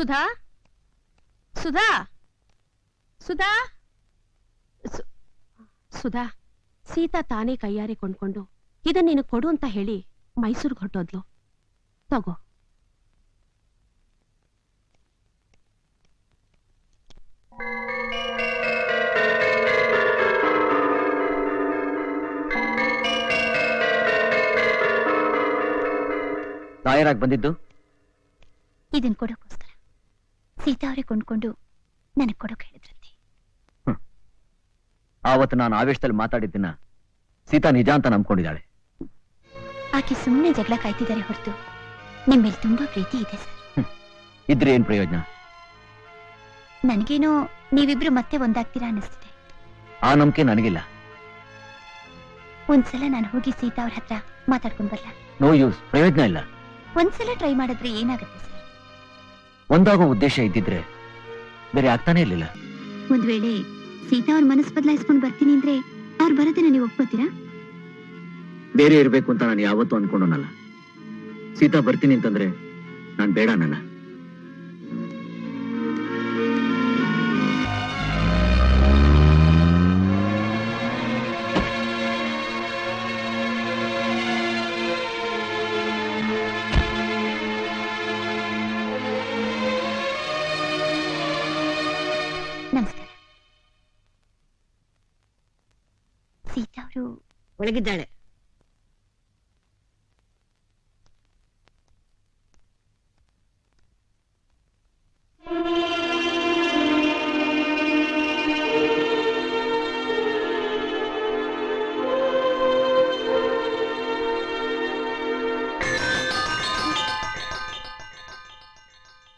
ಸುಧಾ? ಸುಧಾ? ಸುಧಾ? ಸುಧಾ ಸೀತಾ ತಾನೇ ಕೈಯಾರೆ ಕೊಂಡ್ಕೊಂಡು ಇದನ್ನ ನೀನು ಕೊಡು ಅಂತ ಹೇಳಿ ಮೈಸೂರಿಗೆ ಹೊಟ್ಟೋದ್ಲು ತಗೋ. ಆಗಿ ಬಂದಿದ್ದು? ಇದನ್ ಕೊಡೋಕ್ಕೋಸ್ಕರ ಸೀತಾ ಅವರೇ ಕೊಂಡ್ಕೊಂಡು ನನಗೆ ಕೊಡೋಕೆ ಹೇಳಿದ್ರಂತೆ. ಆವತ್ತು ನಾನು ಆವೇಶದಲ್ಲಿ ಮಾತಾಡಿದ್ದನ್ನ ಸೀತಾ ನಿಜ ಅಂತ ನಂಬ್ಕೊಂಡಿದ್ದಾಳೆ. ಆಕೆ ಸುಮ್ಮನೆ ಜಗಳ ಕಾಯ್ತಿದ್ದಾರೆ ಹೊರತು ನಿಮ್ಮ ಮೇಲೆ ತುಂಬಾ ಪ್ರೀತಿ ಇದೆ ಸರ್. ಇದ್ರೆ ಏನ್ ಪ್ರಯೋಜನ? ನನಗೇನೋ ನೀವಿಬ್ರು ಮತ್ತೆ ಒಂದಾಗ್ತೀರಾ ಅನಿಸ್ತಿದೆ ಆ ನಂಬಿಕೆ ನನಗಿಲ್ಲ. ಒಂದ್ಸಲ ನಾನು ಹೋಗಿ ಸೀತಾ ಅವ್ರ ಹತ್ರ ಮಾತಾಡ್ಕೊಂಡ್ ಬರ್ಲಾ? ನೋ ಯೂಸ್ ಪ್ರಯೋಜನ ಇಲ್ಲ. ಒಂದ್ಸಲ ಟ್ರೈ ಮಾಡಿದ್ರೆ ಏನಾಗುತ್ತೆ ಸರ್? ಒಂದಾಗೋ ಉದ್ದೇಶ ಇದ್ದಿದ್ರೆ ಬೇರೆ ಆಗ್ತಾನೆ ಇರ್ಲಿಲ್ಲ. ಒಂದ್ ವೇಳೆ ಸೀತಾ ಅವ್ರ ಮನಸ್ಸು ಬದಲಾಯಿಸ್ಕೊಂಡು ಬರ್ತೀನಿ ಅಂದ್ರೆ ಅವ್ರು ಬರೋದನ್ನ ನೀವು ಒಪ್ಕೋತೀರಾ? ಬೇರೆ ಇರ್ಬೇಕು ಅಂತ ನಾನು ಯಾವತ್ತೂ ಅನ್ಕೊಂಡೋನಲ್ಲ. ಸೀತಾ ಬರ್ತೀನಿ ಅಂತಂದ್ರೆ ನಾನ್ ಬೇಡ ನನ್ನ. ಒಳಗಿದ್ದಾಳೆ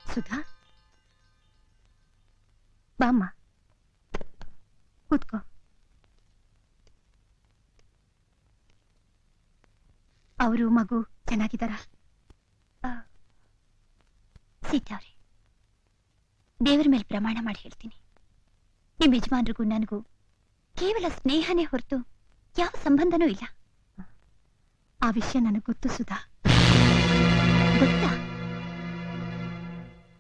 ಸುಧಾ ಬಾಮ್ಮ ಕೂತ್ಕೋ ಅವರು ಮಗು ಚೆನ್ನಾಗಿದ್ದಾರ? ಸೀತಾವ್ರಿ ದೇವರ ಮೇಲೆ ಪ್ರಮಾಣ ಮಾಡಿ ಹೇಳ್ತೀನಿ. ನಿಮ್ ಯಜಮಾನ್ರಿಗೂ ನನಗೂ ಕೇವಲ ಸ್ನೇಹನೇ ಹೊರತು ಯಾವ ಸಂಬಂಧನೂ ಇಲ್ಲ. ಆ ವಿಷಯ ನನಗೆ ಗೊತ್ತು ಸುಧಾ. ಗೊತ್ತಾ?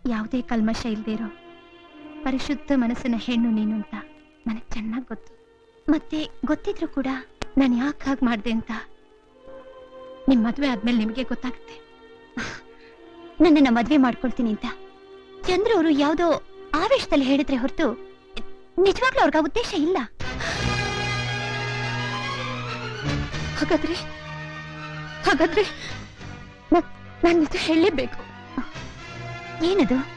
ಯಾವುದೇ ಕಲ್ಮಶ ಇಲ್ದೇ ಇರೋ ಪರಿಶುದ್ಧ ಮನಸ್ಸಿನ ಹೆಣ್ಣು ನೀನು ಅಂತ ನನಗೆ ಚೆನ್ನಾಗಿ ಗೊತ್ತು. ಮತ್ತೆ ಗೊತ್ತಿದ್ರು ಕೂಡ ನಾನು ಯಾಕೆ ಹಾಗೆ ಮಾಡಿದೆ ಅಂತ ನಿಮ್ ಮದ್ವೆ ಆದ್ಮೇಲೆ ನಿಮಗೆ ಗೊತ್ತಾಗುತ್ತೆ. ನನ್ನನ್ನ ಮದ್ವೆ ಮಾಡ್ಕೊಳ್ತೀನಿ ಅಂತ. ಚಂದ್ರ ಅವರು ಯಾವುದೋ ಆವೇಶದಲ್ಲಿ ಹೇಳಿದ್ರೆ ಹೊರತು ನಿಜವಾಗ್ಲೂ ಅವ್ರಿಗೆ ಉದ್ದೇಶ ಇಲ್ಲ. ಹಾಗಾದ್ರೆ ಹಾಗಾದ್ರೆ ನಾನು ಹೇಳಲೇಬೇಕು. ಏನದು?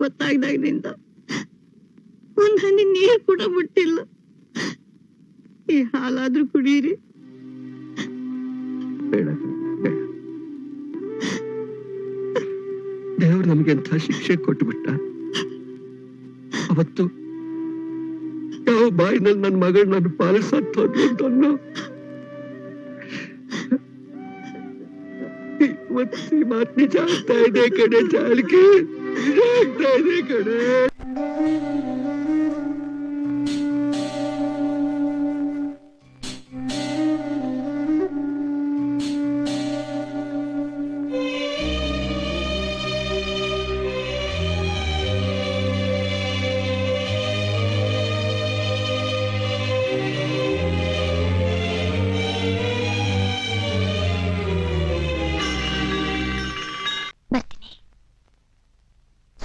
ಗೊತ್ತಾಗ್ದಾಗಿನಿಂದ ಒಂದ್ ಹನಿ ನೀರ್ ಕೂಡ ಮುಟ್ಟಿಲ್ಲ. ಈ ಹಾಲಾದ್ರೂ ಕುಡಿಯಿರಿ ಬೇಡ ನಮ್ಗೆ ಎಂಥ ಶಿಕ್ಷೆ ಕೊಟ್ಟುಬಿಟ್ಟ ಅವತ್ತು ಯಾವ ಬಾಯಿನಲ್ಲಿ ನನ್ನ ಮಗಳು ನನ್ನ ಪಾಲು ಸತ್ತು ಇವತ್ತು ಮಾತು ನಿಜ ಇದೆ ಕಡೆ ಜಾಲಿಗೆ ನಿಜ ಆಗ್ತಾ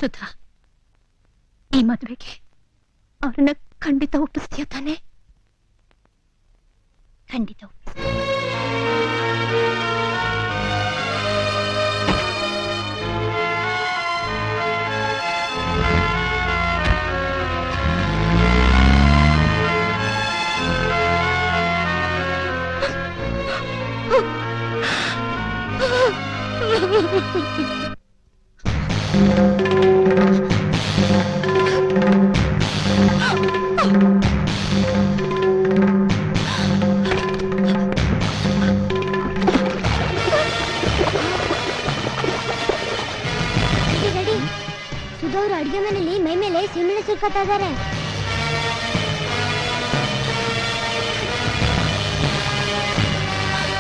ಸುಧಾ ಈ ಮದುವೆಗೆ ಅವ್ರನ್ನ ಖಂಡಿತ ಒಪ್ಪಿಸ್ತೀಯ ತಾನೆ? ಖಂಡಿತ ಒಪ್ಪಿಸ್ತೀನಿ. ಇದಾರೆ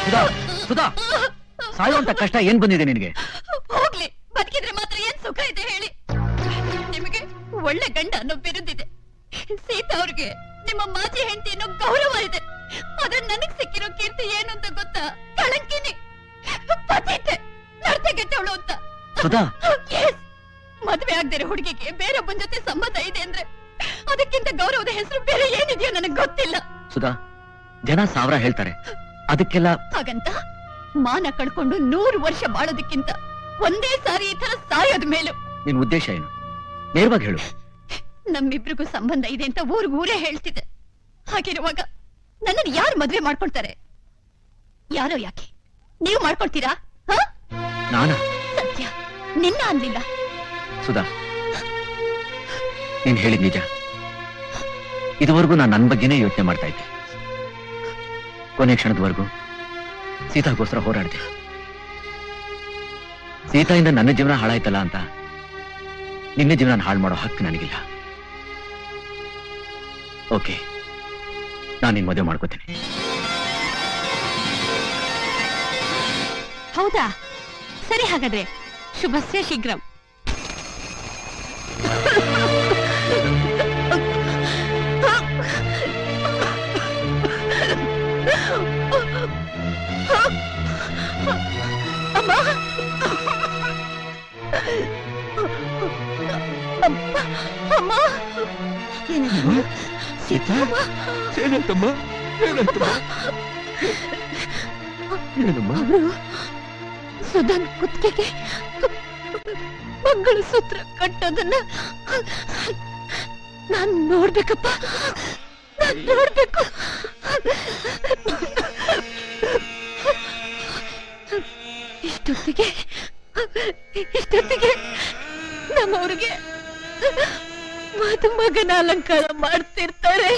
ಸುಧಾ ಸುಧಾ. ಸಾಯುವಂತ ಕಷ್ಟ ಏನ್ ಬಂದಿದೆ ನಿನಗೆ? ಹೋಗ್ಲಿ ಬದುಕಿದ್ರೆ ಮಾತ್ರ ಏನ್ ಸುಖ ಇದೆ ಹೇಳಿ. ನಿಮಗೆ ಒಳ್ಳೆ ಗಂಡ ಅನ್ನೋ ಬಿರುದಿದೆ. ಸೀತಾ ಅವ್ರಿಗೆ ನಿಮ್ಮ ಮಾಜಿ ಹೆಂಡತಿ ಅನ್ನೋ ಗೌರವ ಇದೆ. ಆದ್ರೆ ನನಗ್ ಸಿಕ್ಕಿರೋ ಕೀರ್ತಿ ಏನು ಅಂತ ಗೊತ್ತಾ? ಕಳಂಕಿನಿ. ಪತಿತೆ. ನಡ್ತೆಗೆಟ್ಟವಳು ಅಂತ. ಸುಧಾ. Yes! ಮದ್ವೆ ಆಗ್ದಿರೋ ಹುಡುಗಿಗೆ ಬೇರೊಬ್ಬನ ಜೊತೆ ಸಂಬಂಧ ಇದೆ ಅಂದ್ರೆ ಅದಕ್ಕಿಂತ ಗೌರವದ ಹೆಸರು ಬೇರೆ ಏನಿದೆಯೋ ನನಗೆ ಗೊತ್ತಿಲ್ಲ. ಸುಧಾ ಜನ ಸಾವಿರ ಹೇಳ್ತಾರೆ. ಅದಕ್ಕೆಲ್ಲ ಹಾಗಂತ ಮಾನ ಕಳ್ಕೊಂಡು ನೂರು ವರ್ಷ ಬಾಳೋದಕ್ಕಿಂತ ಒಂದೇ ಸಾರಿ ಈ ತರ ಸಾಯೋದ್ ಮೇಲೂ. ನಿನ್ ಉದ್ದೇಶ ಏನು? ನೇರವಾಗಿ ಹೇಳು. ನಮ್ಮಿಬ್ರಿಗೂ ಸಂಬಂಧ ಇದೆ ಅಂತ ಊರ್ಗೂರೇ ಹೇಳ್ತಿದೆ ಹಾಗಿರುವಾಗ ನನ್ನನ್ನು ಯಾರು ಮದ್ವೆ ಮಾಡ್ಕೊಳ್ತಾರೆ ಯಾರೋ ಯಾಕೆ? ನೀವು ಮಾಡ್ಕೊಳ್ತೀರಾ ಹ? ನಾನಾ? ಸತ್ಯ ನಿನ್ನ ಅನ್ಲಿಲ್ಲ. ಸುಧಾ. ನೀನ್ ಹೇಳಿದ್ ನಿಜ. ಇದುವರೆಗೂ ನಾನು ನನ್ನ ಬಗ್ಗೆನೇ ಯೋಚನೆ ಮಾಡ್ತಾ ಇದ್ದೆ. ಕೊನೆ ಕ್ಷಣದವರೆಗೂ ಸೀತಾಗೋಸ್ಕರ ಹೋರಾಡಿದೆ. ಸೀತಾಯಿಂದ ನನ್ನ ಜೀವನ ಹಾಳಾಯ್ತಲ್ಲ ಅಂತ ನಿನ್ನ ಜೀವನ ಹಾಳು ಮಾಡೋ ಹಕ್ಕು ನನಗಿಲ್ಲ. ಓಕೆ, ನಾನು ನಿನ್ ಮದುವೆ ಮಾಡ್ಕೋತೀನಿ. ಹೌದಾ? ಸರಿ ಹಾಗಾದ್ರೆ, ಶುಭಸ್ಯ ಶೀಘ್ರಂ. ಏನಂತಮ್ಮ ಏನಂತಮ್ಮ ಏನಮ್ಮ? ಸುಧನ್ ಕುತ್ತಿಗೆಗೆ ಮಂಗಳ ಸೂತ್ರ ಕಟ್ಟೋದನ್ನ ನಾನ್ ನೋಡ್ಬೇಕಪ್ಪ. ನಾನ್ ನೋಡ್ಬೇಕು. ಇಷ್ಟೊತ್ತಿಗೆ ಇಷ್ಟೊತ್ತಿಗೆ ನಮ್ಮವ್ರಿಗೆ ಮದುಮಗನ ಅಲಂಕಾರ ಮಾಡ್ತಿರ್ತಾರೆ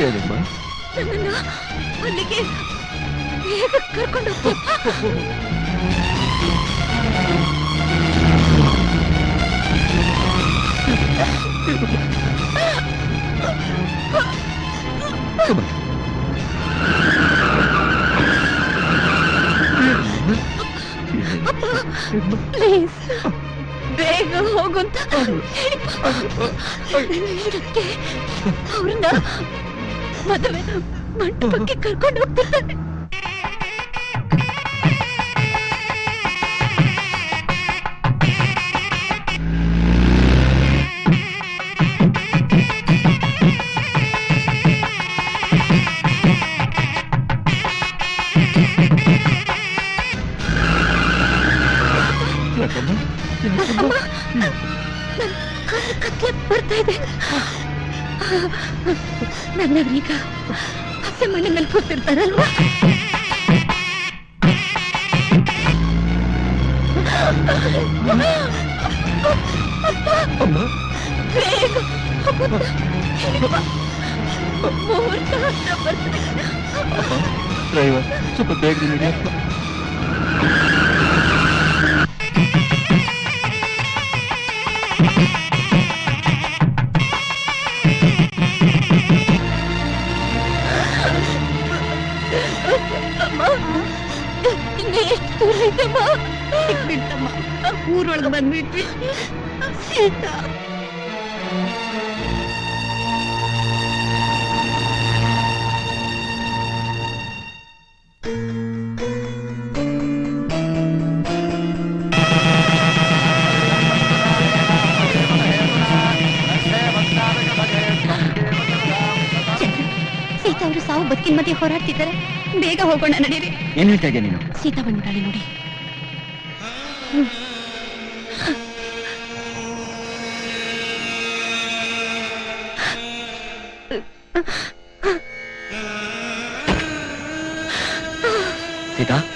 ಏನಮ್ಮ ನನ್ನನ್ನ ಅಲ್ಲಿಗೆ ಬೇಗ ಕರ್ಕೊಂಡು ಹೋಗ್ಬೇಕು ಬೇಗ ಹೋಗುಂತ ಇಷ್ಟಕ್ಕೆ ಅವ್ರನ್ನ ಮದುವೆ ಮಂಟಪಕ್ಕೆ ಕರ್ಕೊಂಡು ಹೋಗ್ತಿರ್ತಾರೆ. ಕತ್ಲೆ ಬರ್ತಾ ಇದೆ. ನನ್ನವರೀಗ ಹಸೆ ಮನೆ ಮೇಲೆ ಕೂತಿರ್ತಾರಲ್ವಾ ಅಮ್ಮ. ಡ್ರೈವರ್ ಸ್ವಲ್ಪ ಬೇಗ ನಡಿಯಪ್ಪ ಅಮ್ಮ ಇನ್ನು ಎಷ್ಟು ದೂರ ಇದೆಮ್ಮ ಬಿಟ್ಟಮ್ಮ ಊರೊಳಗೆ ಬಂದ್ಬಿಟ್ವಿ ಸೀತಾ ಬದುಕಿನ ಮಧ್ಯೆ ಹೋರಾಡ್ತಿದ್ದಾರೆ. ಬೇಗ ಹೋಗೋಣ ನಡೀರಿ. ಏನ್ ಹೇಳ್ತಾ ಇದೆಯಾ ನೀನು? ಸೀತಾ ಬಂದಿದ್ದಾಳೆ ನೋಡಿ. ಸೀತಾ ಸೀತಾ?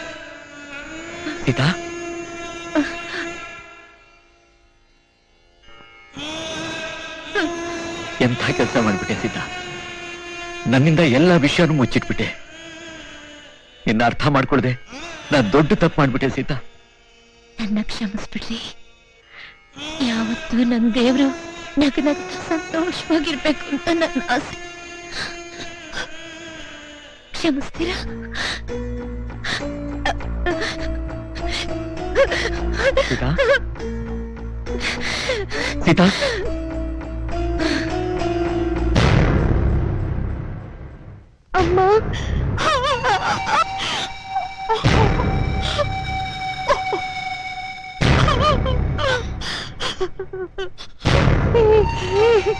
ನನ್ನಿಂದ ಎಲ್ಲ ವಿಷಯನು ಮುಚ್ಚಿಟ್ಬಿಟ್ಟೆ. ನಿನ್ನ ಅರ್ಥ ಮಾಡ್ಕೊಳ್ದೆ. ನಾನ್ ದೊಡ್ಡ ತಪ್ಪು ಮಾಡ್ಬಿಟ್ಟೆ ಸೀತಾ. ನನ್ನ ಕ್ಷಮಿಸ್ಬಿಡ್ರಿ. ಯಾವತ್ತೂ ನನ್ನ ದೇವ್ರು ನಗ ನಗ್ತ ಸಂತೋಷವಾಗಿರ್ಬೇಕು ಅಂತ ನನ್ನ ಆಸೆ. ಕ್ಷಮಿಸ್ತೀರಾ? ಸೀತಾ? ಸೀತಾ? いいね。